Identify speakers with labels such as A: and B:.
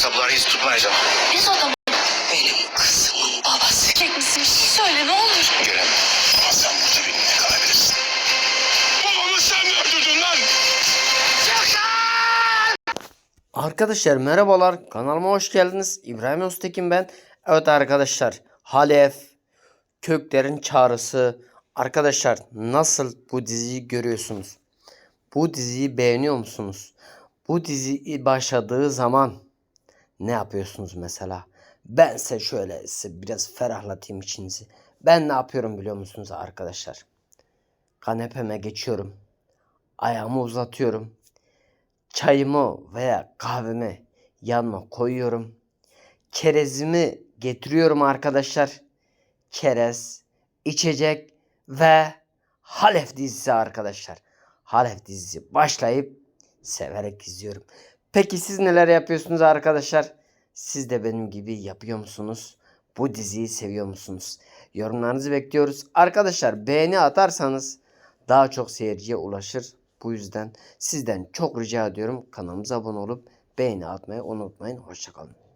A: asabları hiç tutmayacağım.
B: Biz o zaman benim kızımın babası. Erkek misin?
C: Bir şey söyle ne olur.
A: Kerem sen burada benimle kalabilirsin. Babamı sen mi öldürdün lan? Çık
D: Arkadaşlar merhabalar kanalıma hoş geldiniz. İbrahim Öztekin ben. Evet arkadaşlar Halef, Köklerin Çağrısı. Arkadaşlar nasıl bu diziyi görüyorsunuz? Bu diziyi beğeniyor musunuz? Bu dizi başladığı zaman ne yapıyorsunuz mesela Ben size şöyle biraz ferahlatayım içinizi Ben ne yapıyorum biliyor musunuz arkadaşlar Kanepeme geçiyorum Ayağımı uzatıyorum çayımı veya kahvemi yanıma koyuyorum. Çerezimi getiriyorum arkadaşlar. Çerez, içecek ve Halef dizisi arkadaşlar. Halef dizisi başlayıp severek izliyorum. Peki siz neler yapıyorsunuz arkadaşlar? Siz de benim gibi yapıyor musunuz? Bu diziyi seviyor musunuz? Yorumlarınızı bekliyoruz. Arkadaşlar beğeni atarsanız daha çok seyirciye ulaşır. Bu yüzden sizden çok rica ediyorum kanalımıza abone olup beğeni atmayı unutmayın. Hoşçakalın.